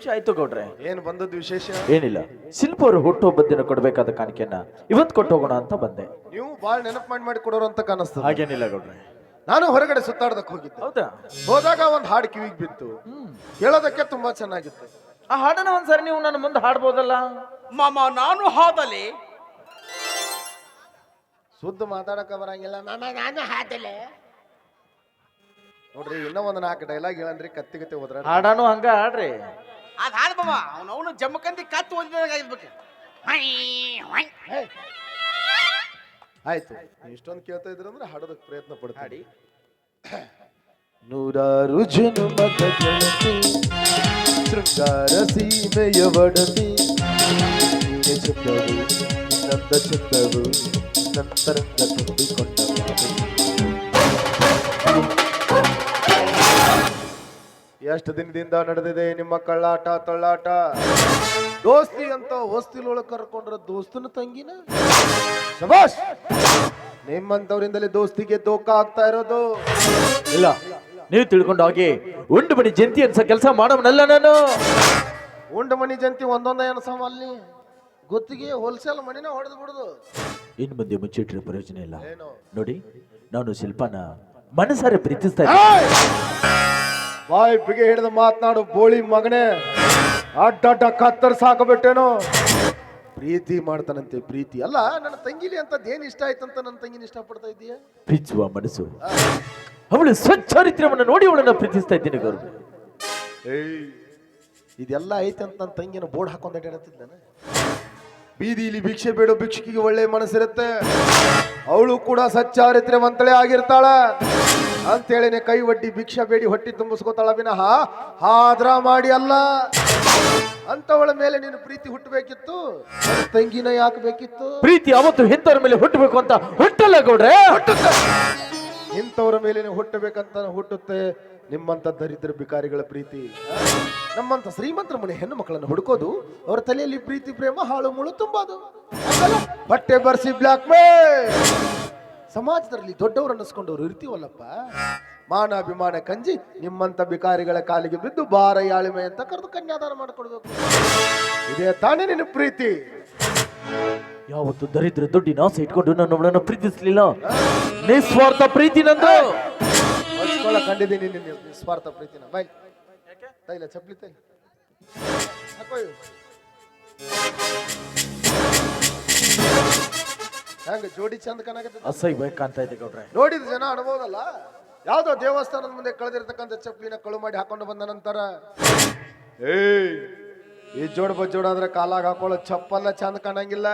ಆಯ್ತು ಗೌಡ್ರೆ. ಏನು ಬಂದದ್ದು ವಿಶೇಷ? ಏನಿಲ್ಲ. ಶಿಲ್ಪ ಅವರು ಹುಟ್ಟುಹಬ್ಬದ ದಿನ ಕೊಡ್ಬೇಕಾದ ಕಾಣಿಕೆಯನ್ನ ಇವತ್ತು ಕೊಟ್ಟು ಹೋಗೋಣ ಅಂತ ಬಂದೆ. ನೀವು ಬಾಳ್ ನೆನಪು ಮಾಡಿ ಮಾಡಿ ಕೊಡೋರು ಅಂತ ಕಾಣಿಸ್ತದೆ. ಹಾಗೇನಿಲ್ಲ ಗೌಡ್ರೆ. ನಾನು ಹೊರಗಡೆ ಸುತ್ತಾಡೋದಕ್ಕೆ ಹೋಗಿದ್ದೆ. ಹೌದಾ? ಹೋದಾಗ ಒಂದು ಹಾಡು ಕಿವಿಗೆ ಬಿತ್ತು. ಹೇಳೋದಕ್ಕೆ ತುಂಬಾ ಚೆನ್ನಾಗಿತ್ತು. ಆ ಹಾಡನ್ನ ಒಂದ್ಸರಿ ನೀವು ನನ್ನ ಮುಂದೆ ಹಾಡ್ಬೋದಲ್ಲ? ಮಾಮ ನಾನು ಹಾದಲೆ ಶುದ್ಧ ಮಾತಾಡಕ ಬರಂಗಿಲ್ಲ. ಮಾಮ ನಾನು ಹಾದಲೆ ನೋಡ್ರಿ ಇನ್ನೂ ಒಂದು ನಾಲ್ಕು ಡೈಲಾಗ್ ಹೇಳನ್ರಿ ಕತ್ತಿಗತ್ತೆ ಕತ್ತಿ ಹೋದ್ರ ಹಾಡಾನು ಹಂಗ ಹಾಡ್ರಿ. ಅದ್ ಹಾಡ್ ಮಾಮ ಅವನು ಅವನು ಜಮ್ಮಕಂದಿ ಕತ್ತು ಓದಿದಾಗ ಆಗಿರ್ಬೇಕು. ಆಯ್ತು. ಇಷ್ಟೊಂದು ಕೇಳ್ತಾ ಇದ್ರಂದ್ರೆ ಹಾಡೋದಕ್ಕೆ ಪ್ರಯತ್ನ ಪಡ್ತಾಡಿ ನೂರಾರು ಜನ ಗೆಳತಿ ಶೃಂಗಾರ ಸೀಮೆಯ ಒಡತಿ. ನೀನೆ ಚಂದವು ನಂದ ಚಂದವು ನಂತರಂಗ ತುಂಬಿಕೊಂಡ ಮಾತು. ಎಷ್ಟು ದಿನದಿಂದ ನಡೆದಿದೆ ನಿಮ್ಮ ಕಳ್ಳಾಟ ತಳ್ಳಾಟ? ದೋಸ್ತಿ ಅಂತ ಹೊಸ್ತಿಲೊಳಗೆ ಕರ್ಕೊಂಡ್ರ ದೋಸ್ತನ ತಂಗಿನ? ಶಬಾಷ್! ನಿಮ್ಮಂತವರಿಂದಲೇ ದೋಸ್ತಿಗೆ ದೋಖ ಆಗ್ತಾ ಇರೋದು. ಇಲ್ಲ ನೀವು ತಿಳ್ಕೊಂಡು ಹೋಗಿ ಉಂಡು ಬಡಿ ಜಂತಿ ಅನ್ಸ ಕೆಲಸ ಮಾಡೋಣಲ್ಲ ನಾನು. ಉಂಡು ಮನಿ ಜಂತಿ ಒಂದೊಂದ ಏನು ಅಲ್ಲಿ? ಗೊತ್ತಿಗೆ ಹೋಲ್ಸೇಲ್ ಮನಿನ ಹೊಡೆದು ಬಿಡುದು. ಇನ್ ಮುಂದೆ ಮುಚ್ಚಿಟ್ಟಿರೋ ಪ್ರಯೋಜನ ಇಲ್ಲ. ಏನು? ನೋಡಿ ನಾನು ಶಿಲ್ಪನ ಮನಸಾರೆ ಪ್ರೀತಿಸ್ತಾ ಇದ್ದೀನಿ. ಬಾಯ್ ಬಿಗೆ ಹಿಡಿದು ಮಾತನಾಡು ಬೋಳಿ ಮಗನೇ. ಅಡ್ಡ ಕತ್ತರ್ ಸಾಕಬಿಟ್ಟೇನೋ. ಪ್ರೀತಿ ಮಾಡ್ತಾನಂತೆ ಪ್ರೀತಿ. ಅಲ್ಲ ನನ್ನ ತಂಗಿಲಿ ಅಂತದ್ದು ಏನ್ ಇಷ್ಟ ಆಯ್ತಂತ ನನ್ನ ತಂಗಿನ ಇಷ್ಟಪಡ್ತಾ ಇದೀಯಾ ಪಿಚ್ಚುವ ಮನಸ್ಸು. ಅವಳು ಸ್ವಚ್ಛಾರಿತ್ರ್ಯವನ್ನು ನೋಡಿ ಅವಳನ್ನ ಪ್ರೀತಿಸ್ತಾ ಇದ್ದೀನಿ ಗೌರವ. ಏಯ್ ಇದೆಲ್ಲ ಐತೆ ಅಂತ ನನ್ನ ತಂಗಿನ ಬೋರ್ಡ್ ಹಾಕೊಂಡ ಬೀದಿಲಿ ಭಿಕ್ಷೆ ಬೇಡೋ ಭಿಕ್ಷಕಿಗೆ ಒಳ್ಳೆ ಮನಸ್ಸಿರುತ್ತೆ. ಅವಳು ಕೂಡ ಸಚ್ಚಾರಿತ್ರ್ಯವಂತಳೆ ಆಗಿರ್ತಾಳ. ಅಂತೇಳಿನೇ ಕೈ ಒಡ್ಡಿ ಭಿಕ್ಷ ಬೇಡಿ ಹೊಟ್ಟಿ ತುಂಬಿಸ್ಕೋತಾಳ ವಿನಃ ಆದ್ರ ಮಾಡಿ ಅಲ್ಲ. ಅಂತವಳ ಮೇಲೆ ನೀನು ಪ್ರೀತಿ ಹುಟ್ಟಬೇಕಿತ್ತು? ತಂಗಿನ ಯಾಕಬೇಕಿತ್ತು ಪ್ರೀತಿ ಅವತ್ತು ಇಂಥವ್ರ ಮೇಲೆ ಹುಟ್ಟಬೇಕು ಅಂತ ಹುಟ್ಟಲ್ಲ ಗೌಡ್ರೆ. ಇಂಥವ್ರ ಮೇಲೆ ಹುಟ್ಟಬೇಕಂತ ಹುಟ್ಟುತ್ತೆ. ನಿಮ್ಮಂತ ದರಿದ್ರ ಬಿಕಾರಿಗಳ ಪ್ರೀತಿ. ನಮ್ಮಂತ ಶ್ರೀಮಂತರ ಮನೆ ಹೆಣ್ಣು ಮಕ್ಕಳನ್ನು ಹುಡುಕೋದು ಅವರ ತಲೆಯಲ್ಲಿ ಪ್ರೀತಿ ಪ್ರೇಮ ಹಾಳು ಮುಳು ತುಂಬೋದು. ಬಟ್ಟೆ ಬರ್ಸಿ ಬ್ಲಾಕ್ ಮೇ ಸಮಾಜದಲ್ಲಿ ದೊಡ್ಡವರು ಅನ್ನಿಸ್ಕೊಂಡವ್ರು ಇರ್ತೀವಲ್ಲಪ್ಪ. ಮಾನ ಅಭಿಮಾನ ಕಂಜಿ ನಿಮ್ಮಂತ ಬಿಕಾರಿಗಳ ಕಾಲಿಗೆ ಬಿದ್ದು ಬಾರ ಯಾಳಿಮೆ ಅಂತ ಕರೆದು ಕನ್ಯಾದಾನ ಮಾಡ್ಕೊಡ್ಬೇಕು. ಇದೇ ತಾನೇ ನಿನ್ನ ಪ್ರೀತಿ. ಯಾವತ್ತು ದರಿದ್ರ ದುಡ್ಡಿನ ಆಸೆ ಇಟ್ಕೊಂಡು ನನ್ನ ಪ್ರೀತಿಸ್ಲಿಲ್ಲ? ನಿಸ್ವಾರ್ಥ ಪ್ರೀತಿ ನಂದು. ಹಚ್ಕೊಳ್ಳ ಕಂಡಿದ್ದೀನಿ ನಿನ್ನ ನಿಸ್ವಾರ್ಥ ಪ್ರೀತಿನ. ಬೈ. ತೈಲ ಚಪ್ಲಿ ತೈಲ ಹಾಕೋ. ಹೆಂಗ ಜೋಡಿ ಚಂದ ಕಾಣಕತ್ತ ಅಸಹ್ಯ ಕಾಣ್ತಾ ಇದೆ ಗೌಡ್ರೆ. ನೋಡಿದ ಜನ ಅನ್ಬೋದಲ್ಲ? ಯಾವ್ದೋ ದೇವಸ್ಥಾನದ ಮುಂದೆ ಕಳೆದಿರ್ತಕ್ಕಂಥ ಚಪ್ಪಲಿನ ಕಳು ಮಾಡಿ ಹಾಕೊಂಡು ಬಂದ ನಂತರ ಏಯ್ ಈ ಜೋಡ್ ಬಜ್ಜೋಡ್ ಆದ್ರೆ ಕಾಲಾಗ ಹಾಕೊಳ್ಳೋ ಚಪ್ಪಲ್ಲ ಚಂದ ಕಾಣಂಗಿಲ್ಲ.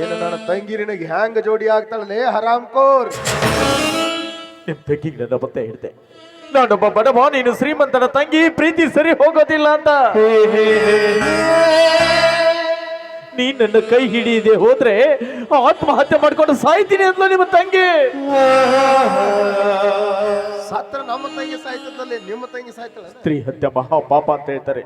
ಏನು ನನ್ನ ತಂಗಿ ನಿನಗೆ ಹ್ಯಾಂಗ ಜೋಡಿ ಆಗ್ತಾಳಲೇ ಹರಾಮ್ ಕೋರ್. ನಿಮ್ ತಂಗಿಗೆ ನನ್ನ ಮತ್ತೆ ಹಿಡ್ದೆ. ನಾನೊಬ್ಬ ಬಡವ ನೀನು ಶ್ರೀಮಂತನ ತಂಗಿ ಪ್ರೀತಿ ಸರಿ ಹೋಗೋದಿಲ್ಲ ಅಂತ. ನೀ ನನ್ನ ಕೈ ಹಿಡಿಯದೆ ಹೋದ್ರೆ ಆತ್ಮಹತ್ಯೆ ಮಾಡ್ಕೊಂಡು ಸಾಯ್ತೀನಿ ಅಂದ್ಲು ನಿಮ್ಮ ತಂಗಿ. ಸತ್ರ ನಮ್ಮ ತಂಗಿ ಸಾಯ್ತದಲ್ಲಿ ನಿಮ್ಮ ತಂಗಿ ಸಾಯ್ತಲ್ಲ ಸ್ತ್ರೀ ಹತ್ಯೆ ಮಹಾಪಾಪ ಅಂತ ಹೇಳ್ತಾರೆ.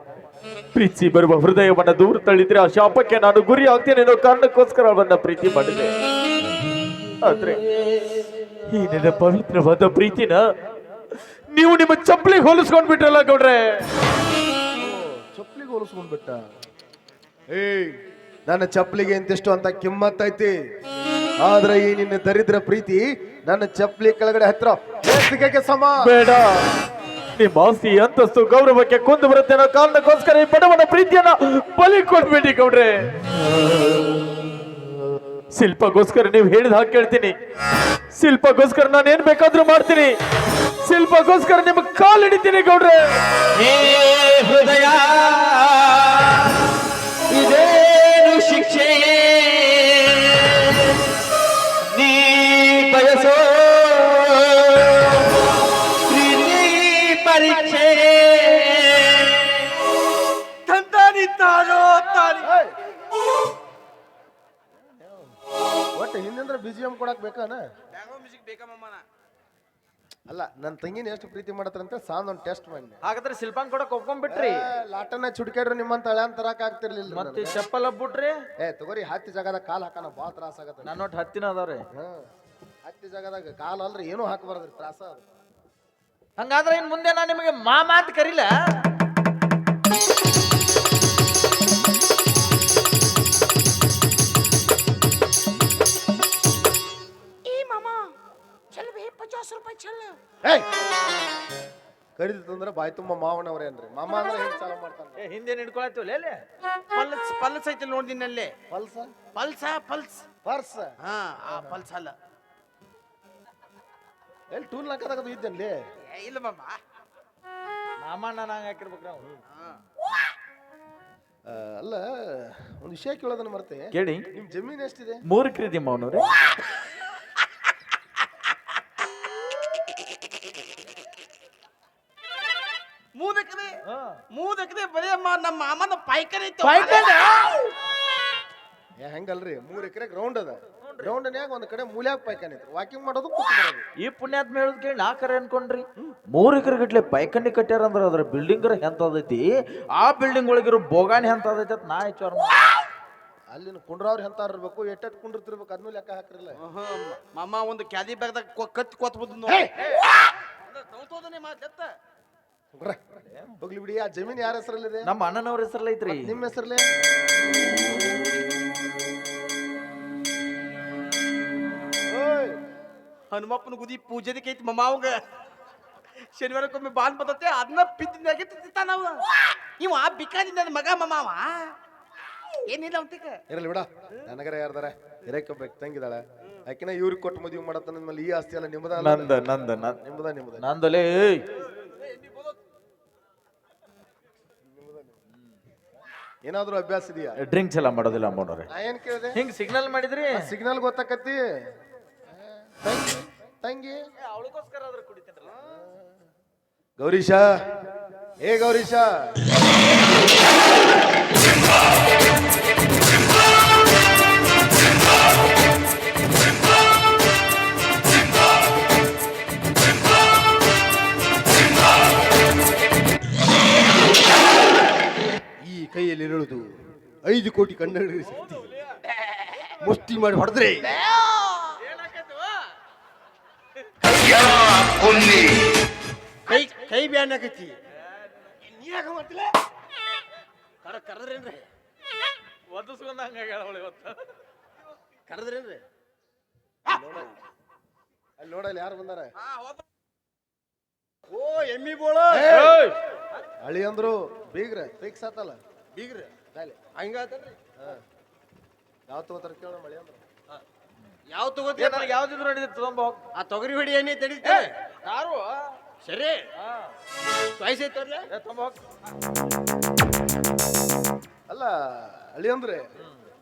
ಪ್ರೀತಿ ಬರುವ ಹೃದಯವನ್ನ ದೂರ ತಳ್ಳಿದ್ರೆ ಆ ಶಾಪಕ್ಕೆ ನಾನು ಗುರಿ ಆಗ್ತೇನೆ ಅನ್ನೋ ಕಾರಣಕ್ಕೋಸ್ಕರ ಅವನ್ನ ಪ್ರೀತಿ ಮಾಡಿದೆ. ಆದ್ರೆ ಈ ನನ್ನ ಪವಿತ್ರವಾದ ಪ್ರೀತಿನ ನೀವು ನಿಮ್ಮ ಚಪ್ಪಲಿ ಹೋಲಿಸ್ಕೊಂಡ್ ಬಿಟ್ರಲ್ಲ ಗೌಡ್ರೆ. ಚಪ್ಪಲಿಗೆ ಹೋಲಿಸ್ಕೊಂಡ್ಬಿಟ್ಟ ಏಯ್ ನನ್ನ ಚಪ್ಪಲಿಗೆ ಇಂತಿಷ್ಟು ಅಂತ ಕಿಮ್ಮತ್ತೈತಿ. ಆದ್ರೆ ಈ ನಿನ್ನ ದರಿದ್ರ ಪ್ರೀತಿ ನನ್ನ ಚಪ್ಪಲಿ ಕೆಳಗಡೆ ಹತ್ರ ಬೇಸಿಗೆಗೆ ಸಮ. ಬೇಡ. ನಿಮ್ಮ ಆಸ್ತಿ ಅಂತಸ್ತು ಗೌರವಕ್ಕೆ ಕುಂದು ಬರುತ್ತೆ ಅನ್ನೋ ಕಾರಣಕ್ಕೋಸ್ಕರ ಈ ಬಡವನ ಪ್ರೀತಿಯನ್ನ ಬಲಿ ಕೊಡ್ಬೇಡಿ ಗೌಡ್ರೆ. ಶಿಲ್ಪಗೋಸ್ಕರ ನೀವು ಹೇಳಿದ ಹಾಗೆ ಕೇಳ್ತೀನಿ. ಶಿಲ್ಪಗೋಸ್ಕರ ನಾನು ಏನ್ ಬೇಕಾದ್ರೂ ಮಾಡ್ತೀನಿ. ಶಿಲ್ಪಗೋಸ್ಕರ ನಿಮ್ಗೆ ಕಾಲ್ ಹಿಡಿತೀನಿ ಗೌಡ್ರೆ. ಹೃದಯ. ಇದೇನು ಏಯ್! ಒಟ್ಟು ಹಿಂದಂದ್ರೆ ಬಿ ಜಿ ಎಂ ಕೊಡಕ್ ಬೇಕಾನ? ಅಲ್ಲ ನನ್ನ ತಂಗಿನ ಎಷ್ಟು ಪ್ರೀತಿ ಮಾಡತ್ರಂತ ಸಾಂದ್ ಒಂದು ಟೆಸ್ಟ್ ಮಾಡಿ. ಹಾಗಾದ್ರೆ ಶಿಲ್ಪಾನ್ ಕೂಡ ಒಪ್ಕೊಂಡ್ಬಿಟ್ರಿ ಲಾಟನ್ನ ಚುಡ್ಕ್ಯಾಡ್ರಿ ನಿಮ್ಮಂತ ಹಳೆ ತರಕ್ ಆಗ್ತಿರ್ಲಿಲ್ಲ ಮತ್ತೆ. ಚಪ್ಪಲ್ ಬಿಟ್ರಿ ಏ ತಗೋರಿ ಹತ್ತಿ ಜಾಗದಾಗ ಕಾಲು ಹಾಕೋಣ ಭಾಳ ತ್ರಾಸ ಆಗತ್ತ ನನ್ನ ಒಟ್ಟು ಹತ್ತಿನ ಅದಾವ್ರಿ. ಹತ್ತಿ ಜಾಗದಾಗ ಕಾಲ್ ಅಲ್ರಿ ಏನೂ ಹಾಕಬಾರ್ದ್ರಿ ತ್ರಾಸ ಅದು ಹಂಗಾದ್ರೆ ಇನ್ ಮುಂದೆ ನಾನು ನಿಮಗೆ ಮಾಮ ಅಂತ ಕರಿಲ್ಲ ಪಚಾಸ್ ರೂಪಾಯಿ ಚೆಲ್ಲು ಏಯ್! ಕಡಿತಂದ್ರೆ ಬಾಯಿ ತುಂಬ ಅಂದ್ರೆ. ಮಾಮ ಅಂದ್ರೆ ಹೆಂಗ್ ಸಾಲ ಮಾಡ್ತಾನೆ? ಏ ಹಿಂದೆ ಹಿಡ್ಕೊಳತ್ತಿವಲ್ಲ ಎಲ್ಲಿ ಪಲ್ಸ್ ಪಲ್ಸ್ ಐತಿ ನೋಡ್ದಿನ ಅಲ್ಲೇ. ಪಲ್ಸ? Pulse pulse. ಪರ್ಸ್? ಹಾ ಆ ಪಲ್ಸ್ ಅಲ್ಲ. ಎಲ್ಲಿ ಟೂಲ್ ಹಾಕದಾಗ ಇದ್ದಲ್ಲಿ ಏ, ಇಲ್ಲ ಮಾಮ. ಮಾಮಣ್ಣ ನಂಗೆ ಹಾಕಿರ್ಬೇಕು ನಾವು. ಅಲ್ಲ ಒಂದು ವಿಷಯ ಕೇಳೋದನ್ನ ಮರ್ತೆ. ಕೇಳಿ. ನಿಮ್ಮ ಜಮೀನ್ ಎಷ್ಟಿದೆ? ಮೂರು ಕ್ರೀತಿ ಮಾವನವ್ರೆ. ನಮ್ಮ ಮಾಮನ ಪಾಯ್ಕನೆ ಐತೆ ಏ ಹೆಂಗಲ್ರಿ ಮೂರ್ ಎಕರೆ ಗ್ರೌಂಡ್ ಅದ ಗ್ರೌಂಡ್ನ್ಯಾಗ ಒಂದ್ ಕಡೆ ಮೂಲ್ಯಾಗ ಪಾಯ್ಕಾನೆ ವಾಕಿಂಗ್ ಮಾಡೋದು ಕೂತ್ ಬರೋದು ಈ ಪುಣ್ಯಾತ್ಮ ಮೇಳದ್ ಕೇಳಿ ನಾ ಕರೆ ಅನ್ಕೊಂಡ್ರಿ ಮೂರ್ ಎಕರೆ ಗಟ್ಲೆ ಪೈಕಂಡಿ ಕಟ್ಟ್ಯಾರ ಅಂದ್ರ ಅದ್ರ ಬಿಲ್ಡಿಂಗ್ ಹೆಂತದೈತಿ ಆ ಬಿಲ್ಡಿಂಗ್ ಒಳಗಿರೋ ಬೋಗಾಣಿ ಹೆಂತದೈತಿ ಅಂತ ನಾ ವಿಚಾರ ಅಲ್ಲಿನ ಕುಂಡ್ರವ್ರ ಹೆಂತಾರ ಇರ್ಬೇಕು ಎಟ್ಟೆಟ್ ಕುಂಡಿರ್ತಿರ್ಬೇಕು ಅದನ್ನೂ ಲೆಕ್ಕ ಹಾಕ್ರಿಲ್ಲ ಮಾಮ ಒಂದು ಕ್ಯಾದಿ ಬ್ಯಾಗ್ದಾಗ ಕತ್ತಿ ಕೊತ್ ಬಂದ್ ತೌತೋದನೆ ಮಾತ್ಲೆತ್ತ ಹುಡ್ರ, ಹೋಗ್ಲಿ ಬಿಡಿ ಆ ಜಮೀನ್ ಯಾರ ಹೆಸರಲ್ಲಿದೆ? ನಮ್ಮ ಅಣ್ಣನವ್ರ ಹೆಸರಲ್ಲಿ ಐತ್ರಿ. ನಿಮ್ಮ ಹೆಸರಲ್ಲೇ? ಓಯ್. ಹನುಮಪ್ಪನ ಗುದಿ ಪೂಜೆದಕ್ಕೆ ಐತಿ ಮಮ್ಮ ಅವಂಗ. ಶನಿವಾರಕ್ಕೊಮ್ಮೆ ಬಾಲ್ ಬರ್ತತೆ ಅದನ್ನ ಪಿತ್ತಿನಾಗೆ ತಿಂತಾನ ಅವ ಇವ ಆ ಬಿಕಾದಿ ನನ್ನ ಮಗ ಮಮ್ಮ ಏನಿಲ್ಲ ಅಂತಿಕ ಇರಲಿ ಬಿಡ ನನಗರ ಯಾರ್ದಾರ? ಹಿರೇಕೊಬೇಕು ತಂಗಿದಾಳೆ. ಯಾಕಿನ ಇವ್ರಿಗೆ ಕೊಟ್ಟು ಮದುವೆ ಮಾಡತ್ತ ನಿಮ್ಮಲ್ಲಿ ಈ ಆಸ್ತಿ ಅಲ್ಲ? ನಿಮ್ಮದ ನಂದ ನಂದ. ನಿಮ್ಮದ ನಿಮ್ಮದ ನಂದಲೇ ಏನಾದ್ರೂ ಅಭ್ಯಾಸ ಇದೆಯಾ? ಡ್ರಿಂಕ್ಸ್ ಎಲ್ಲ ಮಾಡೋದಿಲ್ಲ ಅಮ್ಮನವ್ರೆ. ನಾ ಏನ್ ಕೇಳಿದೆ? ಹಿಂಗ್ ಸಿಗ್ನಲ್ ಮಾಡಿದ್ರಿ? ಸಿಗ್ನಲ್ ಗೊತ್ತಾಕತ್ತಿ. ತಂಗಿ ತಂಗಿ. ಅವಳಿಗೋಸ್ಕರ ಆದ್ರೆ ಕುಡಿತೀನಲ್ಲ ಗೌರೀಶ. ಏ ಗೌರೀಶ. ಐದು ಕೋಟಿ ಕನ್ನಡಿಗರ ಶಕ್ತಿ ಮುಷ್ಟಿ ಮಾಡಿ ಹೊಡೆದ್ರೆ. ಕೈ ಕೈ ಬ್ಯಾನ್ ಆಗೈತಿ ನೀ ಯಾಕ ಮಾಡ್ತಿಲ್ಲ ಕರ ಕರೆದ್ರೇನ್ರಿ? ಒದಿಸ್ಕೊಂಡ್ ಹಂಗಾಗಿ ಅವಳು ಇವತ್ತು ಕರೆದ್ರೇನ್ರಿ? ಅಲ್ಲಿ ನೋಡಲ್ಲ ಯಾರು ಬಂದಾರ? ಓ ಎಮ್ಮಿ ಬೋಳ. ಹಳಿ ಅಂದ್ರು ಬೀಗ್ರ ಫಿಕ್ಸ್ ಆತಲ್ಲ. ಬೀಗ್ರಿ. ಹಂಗಾತನ್ರಿ ಯಾವ ತಗೋತಾರ ಕೇಳ ಮಳಿ ಅಂದ್ರು. ಯಾವ ತಗೋತೀಯ ನನಗೆ ಯಾವ್ದಿದ್ರು ನಡೀತಿ ತೊಗೊಂಬ ಹೋಗ್. ಆ ತೊಗರಿ ಹೊಡಿ ಏನೇ ತಡೀತೆ ಯಾರು? ಸರಿ. ಚಾಯ್ಸ್ ಐತಲ್ಲ ಏ, ತೊಗೊಂಬ ಹೋಗ್. ಅಲ್ಲ ಅಳಿ ಅಂದ್ರೆ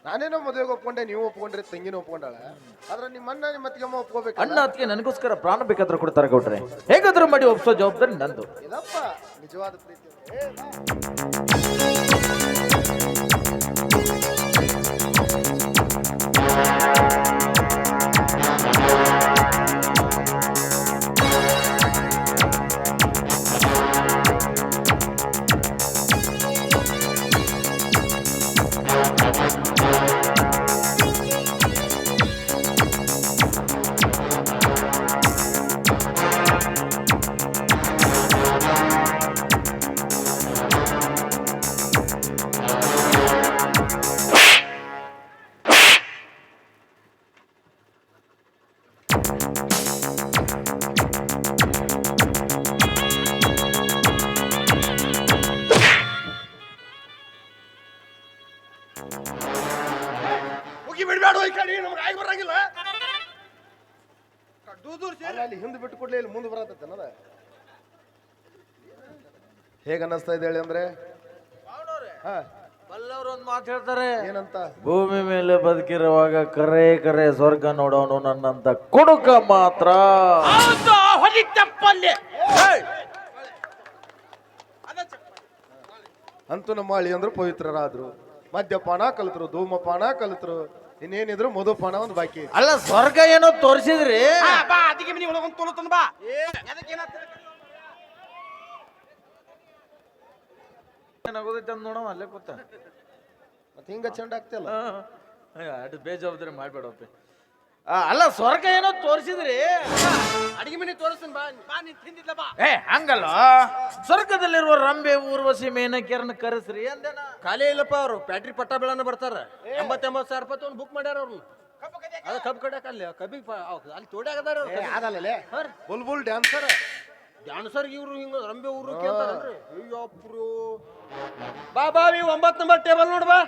ನಾನೇನೋ ಮದುವೆಗೆ ಒಪ್ಕೊಂಡೆ ನೀವು ಒಪ್ಕೊಂಡ್ರೆ ತಂಗಿನ ಒಪ್ಕೊಂಡಾಳ. ಆದ್ರೆ ನಿಮ್ಮ ಅಣ್ಣ ನಿಮ್ಮ ಅತ್ತಿಗೆಮ್ಮ ಒಪ್ಕೋಬೇಕು ಅಣ್ಣ ಅದಕ್ಕೆ ನನಗೋಸ್ಕರ ಪ್ರಾಣ ಬೇಕಾದ್ರೆ ಕೊಡ್ತಾರೆ ಕೊಟ್ರೆ ಹೇಗಾದ್ರೂ ಮಾಡಿ ಒಪ್ಸೋ ಜವಾಬ್ದಾರಿ ನಂದು. ಇದಪ್ಪ ನಿಜವಾದ ಪ್ರೀತಿ ಅಂದ್ರೆ. ಬಿಡಬೇಡ ಈ ಕಡೆ ನಮ್ಗೆ ಆಗಿ ಬರಂಗಿಲ್ಲ. ದೂರ ಅಲ್ಲ ಅಲ್ಲಿ ಹಿಂದೆ ಬಿಟ್ಟು ಕೊಡ್ಲಿ ಇಲ್ಲಿ ಮುಂದೆ ಬರತ್ತ ಅನ್ನದ ಹೇಗ ಅನ್ನಿಸ್ತಾ ಇದೆ ಹೇಳಿ ಅಂದ್ರೆ? ಹಾ. ಬಲ್ಲವ್ರು ಒಂದು ಮಾತು ಹೇಳ್ತಾರೆ. ಏನಂತ? ಭೂಮಿ ಮೇಲೆ ಬದುಕಿರುವಾಗ ಕರೆ ಕರೆ ಸ್ವರ್ಗ ನೋಡೋನು ನನ್ನಂತ ಕುಡುಕ ಮಾತ್ರ. ಹೊಲಿ ಅಂತೂ ನಮ್ಮ ಹಳ್ಳಿ ಅಂದ್ರೆ ಪವಿತ್ರರಾದ್ರು. ಮದ್ಯಪಾನ ಕಲಿತರು ಧೂಮಪಾನ ಕಲಿತರು ಇನ್ನೇನಿದ್ರು ಮಧುಪಾನ ಒಂದು ಬಾಕಿ. ಅಲ್ಲ ಸ್ವರ್ಗ ಏನೋ ತೋರಿಸಿದ್ರಿ. ಬಾ ಅದಕ್ಕೆ ಮನಿ ಒಳಗೊಂದು ತೊಲತನ ಬಾ. ಎದಕ್ಕೆ ಏನಾಗ್ತದೆ? ಏನಾಗೋದೈತೆ ಅಂತ ನೋಡವ ಅಲ್ಲೇ ಕೂತ. ಮತ್ತೆ ಹಿಂಗ ಚಂಡ ಆಗ್ತಿಲ್ಲ ಅಡ್ಡ ಬೇಜವಾಬ್ದಾರಿ ಮಾಡ್ಬೇಡಪ್ಪ ಆ, ಅಲ್ಲ ಸ್ವರ್ಗ ಏನೋ ತೋರಿಸಿದ್ರಿ. ಅಡಿಗೆ ಮನೆ ತೋರಿಸ್ತೀನಿ ಬಾ ಬಾ ನೀನ್ ತಿಂದಿದ್ಲ ಬಾ. ಏ ಹಂಗಲ್ಲ. ಸ್ವರ್ಗದಲ್ಲಿರುವ ರಂಬೆ ಊರ್ವಶಿ ಮೇನಕಿಯರನ್ನ ಕರೆಸ್ರಿ ಅಂದೇನ ಖಾಲಿ ಇಲ್ಲಪ್ಪ ಅವರು ಬ್ಯಾಟ್ರಿ ಪಟ್ಟ ಬೆಳನ ಬರ್ತಾರ. ಎಂಬತ್ತೆಂಬತ್ತು ಸಾವಿರ ರೂಪಾಯಿ ಒಂದು ಬುಕ್ ಮಾಡ್ಯಾರ ಅವ್ರನ್ನ ಅದು ಕಬ್ಬು ಕಡ್ಯಾಕ ಅಲ್ಲಿ ಕಬ್ಬಿಗೆ ಪ- ಅವ್- ಅಲ್ಲಿ ತೋಡ್ಯಾಗ ಅದಾರ ಅವ್ರು. Bull dancer. ಡ್ಯಾನ್ಸರ್ ಇವ್ರು ಹಿಂಗ ರಂಬೆ ಊರು ಕೇಳ್ತಾರನ್ರಿ ಪ್ರೋ ಬಾ ಬಾ ಈ ಒಂಬತ್ತು ನಂಬರ್ ಟೇಬಲ್ ನೋಡ್ ಬಾ.